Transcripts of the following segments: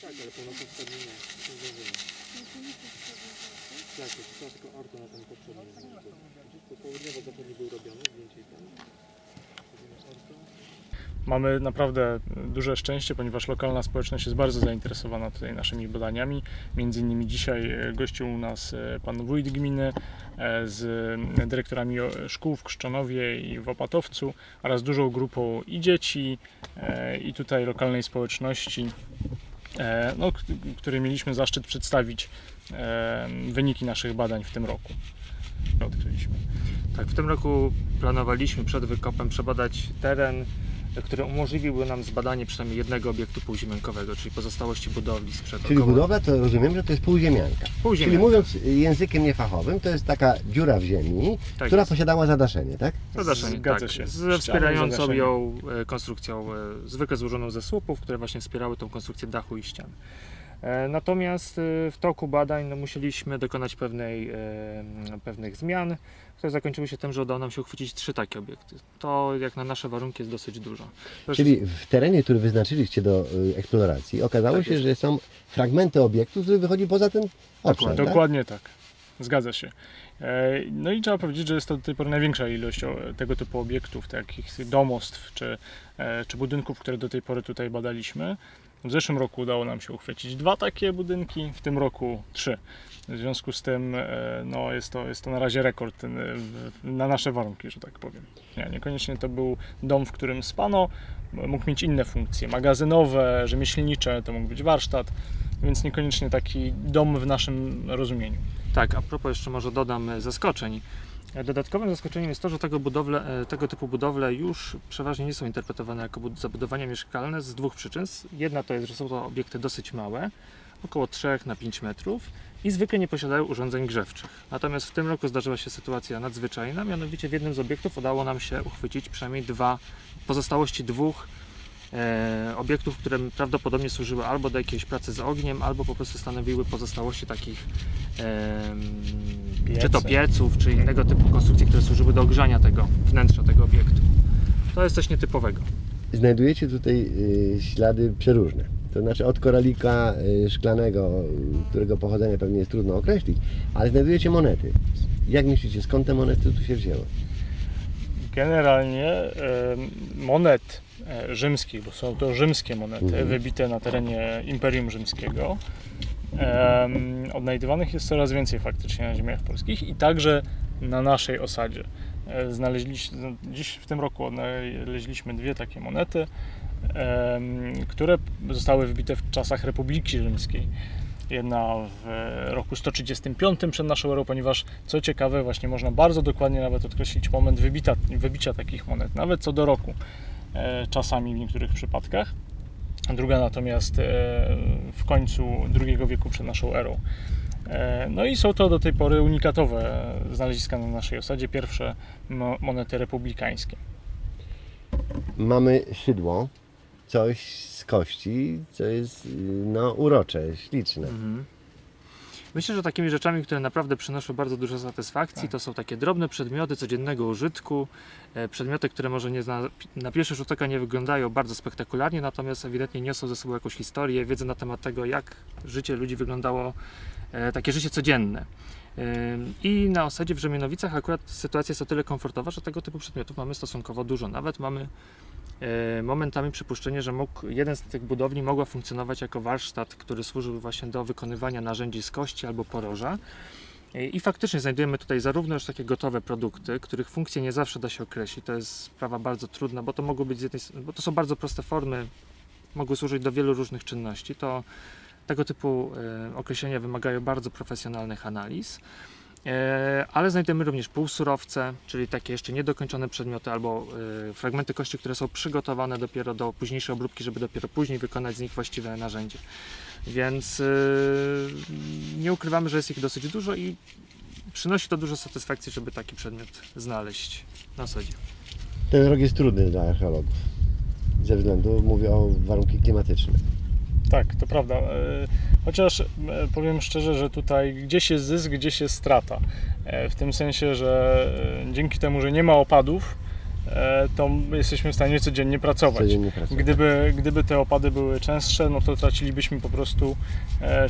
tak, ale wschodni nie. Nie zdążymy. Tak, to trzeba tylko orto na ten poprzedni. To południowo-zachodni był robiony, zdjęcie i orto. Mamy naprawdę duże szczęście, ponieważ lokalna społeczność jest bardzo zainteresowana tutaj naszymi badaniami. Między innymi dzisiaj e, gościł u nas e, pan wójt gminy e, z dyrektorami szkół w Krzczonowie i w Opatowcu oraz dużą grupą i dzieci i tutaj lokalnej społeczności, no, k- której mieliśmy zaszczyt przedstawić e, wyniki naszych badań w tym roku. Odkryliśmy. Tak, w tym roku planowaliśmy przed wykopem przebadać teren, który umożliwiłby nam zbadanie przynajmniej jednego obiektu półziemiankowego, czyli pozostałości budowli sprzed Czyli około budowla to rozumiem, że to jest półziemianka. Czyli półziemianka. mówiąc językiem niefachowym, to jest taka dziura w ziemi, Tak która jest. posiadała zadaszenie, tak? Zadaszenie, Zgadza tak, się. ze wspierającą zadaszenie. ją e, konstrukcją e, zwykle złożoną ze słupów, które właśnie wspierały tą konstrukcję dachu i ścian. E, Natomiast e, w toku badań no, musieliśmy dokonać pewnej, e, pewnych zmian, które zakończyły się tym, że udało nam się uchwycić trzy takie obiekty. To jak na nasze warunki jest dosyć dużo. Czyli w terenie, który wyznaczyliście do eksploracji, okazało Tak się, jest. że są fragmenty obiektu, który wychodzi poza ten obszar. Tak? Dokładnie tak. Zgadza się. No i trzeba powiedzieć, że jest to do tej pory największa ilość tego typu obiektów, takich domostw czy, czy budynków, które do tej pory tutaj badaliśmy. W zeszłym roku udało nam się uchwycić dwa takie budynki, w tym roku trzy. W związku z tym e, no, jest, to, jest to na razie rekord e, na nasze warunki, że tak powiem. Nie, niekoniecznie to był dom, w którym spano, mógł mieć inne funkcje, magazynowe, rzemieślnicze, to mógł być warsztat, więc niekoniecznie taki dom w naszym rozumieniu. Tak, a propos jeszcze może dodam e, zaskoczeń. E, Dodatkowym zaskoczeniem jest to, że tego, budowle, e, tego typu budowle już przeważnie nie są interpretowane jako bud- zabudowania mieszkalne z dwóch przyczyn. Jedna to jest, że są to obiekty dosyć małe, około 3 na 5 metrów i zwykle nie posiadają urządzeń grzewczych. Natomiast w tym roku zdarzyła się sytuacja nadzwyczajna, mianowicie w jednym z obiektów udało nam się uchwycić przynajmniej dwa, pozostałości dwóch e, obiektów, które prawdopodobnie służyły albo do jakiejś pracy z ogniem, albo po prostu stanowiły pozostałości takich em, czy to Piece. pieców, czy innego typu konstrukcji, które służyły do ogrzania tego wnętrza tego obiektu. To jest coś nietypowego. Znajdujecie tutaj y, ślady przeróżne. To znaczy od koralika y, szklanego, y, którego pochodzenie pewnie jest trudno określić, ale znajdujecie monety. Jak myślicie, skąd te monety tu się wzięły? Generalnie monet rzymskich, bo są to rzymskie monety, Mhm. wybite na terenie Imperium Rzymskiego, odnajdywanych jest coraz więcej faktycznie na ziemiach polskich i także na naszej osadzie. E, Znaleźliśmy, dziś w tym roku odnaleźliśmy dwie takie monety, które zostały wybite w czasach Republiki Rzymskiej. Jedna w roku 135 przed naszą erą, ponieważ co ciekawe, właśnie można bardzo dokładnie nawet określić moment wybita, wybicia takich monet, nawet co do roku, e, czasami w niektórych przypadkach. Druga natomiast e, w końcu II wieku przed naszą erą. E, No i są to do tej pory unikatowe znaleziska na naszej osadzie, pierwsze mo- monety republikańskie. Mamy szydło, coś z kości, co jest no, urocze, śliczne. Myślę, że takimi rzeczami, które naprawdę przynoszą bardzo dużo satysfakcji, Tak. to są takie drobne przedmioty codziennego użytku, e, przedmioty, które może nie na, na pierwszy rzut oka nie wyglądają bardzo spektakularnie, natomiast ewidentnie niosą ze sobą jakąś historię, wiedzę na temat tego, jak życie ludzi wyglądało, e, takie życie codzienne. Ym, I na osadzie w Rzemienowicach akurat sytuacja jest o tyle komfortowa, że tego typu przedmiotów mamy stosunkowo dużo. Nawet mamy e, momentami przypuszczenie, że mógł, jeden z tych budowli mogła funkcjonować jako warsztat, który służył właśnie do wykonywania narzędzi z kości albo poroża. E, I faktycznie znajdujemy tutaj zarówno już takie gotowe produkty, których funkcje nie zawsze da się określić. To jest sprawa bardzo trudna, bo to mogą być jednej, bo to są bardzo proste formy, mogły służyć do wielu różnych czynności. To tego typu e, określenia wymagają bardzo profesjonalnych analiz. E, ale znajdujemy również półsurowce, czyli takie jeszcze niedokończone przedmioty albo e, fragmenty kości, które są przygotowane dopiero do późniejszej obróbki, żeby dopiero później wykonać z nich właściwe narzędzie. Więc e, nie ukrywamy, że jest ich dosyć dużo i przynosi to dużo satysfakcji, żeby taki przedmiot znaleźć na osadzie. Ten rok jest trudny dla archeologów. Ze względu, mówię o warunki klimatyczne. Tak, to prawda. E, Chociaż e, powiem szczerze, że tutaj gdzieś jest zysk, gdzieś jest strata. E, W tym sensie, że dzięki temu, że nie ma opadów, to jesteśmy w stanie codziennie pracować. Codziennie pracuję. Gdyby, gdyby te opady były częstsze, no to tracilibyśmy po prostu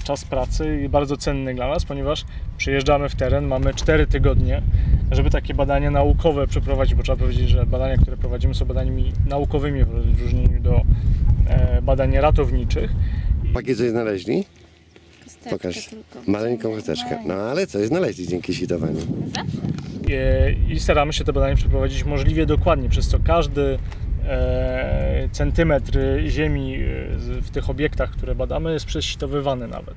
czas pracy i bardzo cenny dla nas, ponieważ przyjeżdżamy w teren, mamy 4 tygodnie, żeby takie badania naukowe przeprowadzić, bo trzeba powiedzieć, że badania, które prowadzimy są badaniami naukowymi w odróżnieniu do e, badań ratowniczych. Pakiet coś znaleźli? Kosteczkę Pokaż. tylko. Maleńką chusteczkę. No ale coś znaleźli dzięki świtowaniu. E, i staramy się te badania przeprowadzić możliwie dokładnie, przez co każdy e, centymetr ziemi w tych obiektach, które badamy, jest przesitowywany nawet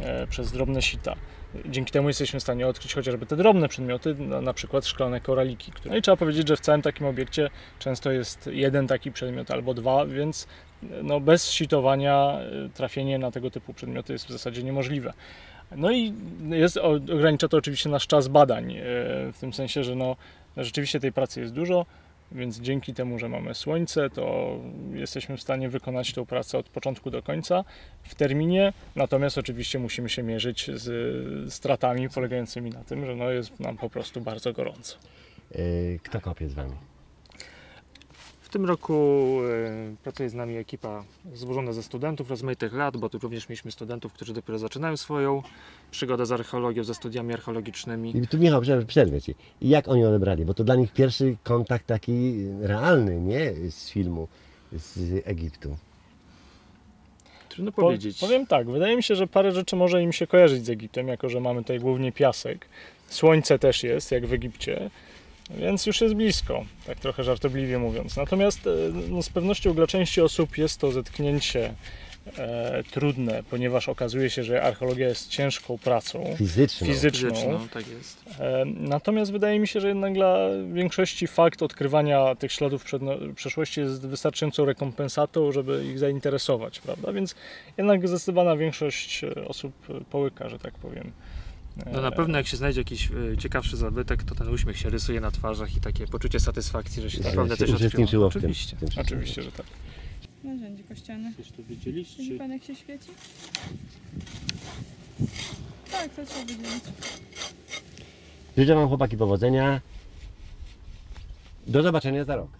e, przez drobne sita. Dzięki temu jesteśmy w stanie odkryć chociażby te drobne przedmioty, na, przykład szklane koraliki. No i trzeba powiedzieć, że w całym takim obiekcie często jest jeden taki przedmiot albo dwa, więc no, bez sitowania e, trafienie na tego typu przedmioty jest w zasadzie niemożliwe. No i jest, ogranicza to oczywiście nasz czas badań, e, w tym sensie, że no, rzeczywiście tej pracy jest dużo, więc dzięki temu, że mamy słońce, to jesteśmy w stanie wykonać tę pracę od początku do końca w terminie, natomiast oczywiście musimy się mierzyć z stratami polegającymi na tym, że no jest nam po prostu bardzo gorąco. Yy, Kto kopie z wami? W tym roku e, pracuje z nami ekipa złożona ze studentów rozmaitych lat, bo tu również mieliśmy studentów, którzy dopiero zaczynają swoją przygodę z archeologią, ze studiami archeologicznymi. I tu Michał, przerwę ci. I jak oni odebrali? Bo to dla nich pierwszy kontakt taki realny, nie? Z filmu z Egiptu. Trudno Po- powiedzieć. Powiem tak, wydaje mi się, że parę rzeczy może im się kojarzyć z Egiptem, jako że mamy tutaj głównie piasek. Słońce też jest, jak w Egipcie, więc już jest blisko, tak trochę żartobliwie mówiąc. Natomiast e, no, z pewnością dla części osób jest to zetknięcie e, trudne, ponieważ okazuje się, że archeologia jest ciężką pracą. Fizyczną. Fizyczną. Fizyczną, tak jest. E, Natomiast wydaje mi się, że jednak dla większości fakt odkrywania tych śladów przedno- przeszłości jest wystarczającą rekompensatą, żeby ich zainteresować, prawda? Więc jednak zdecydowana większość e, osób połyka, że tak powiem. No na E, pewno jak się znajdzie jakiś e, ciekawszy zabytek, to ten uśmiech się rysuje na twarzach i takie poczucie satysfakcji, że się Że naprawdę się coś odkryło. w tym. Oczywiście. tym Oczywiście, że tak. Narzędzie kościane. Coś to widzieliście? Widzi pan jak się świeci? Tak, to trzeba wydzielić. Życzę wam chłopaki powodzenia. Do zobaczenia za rok.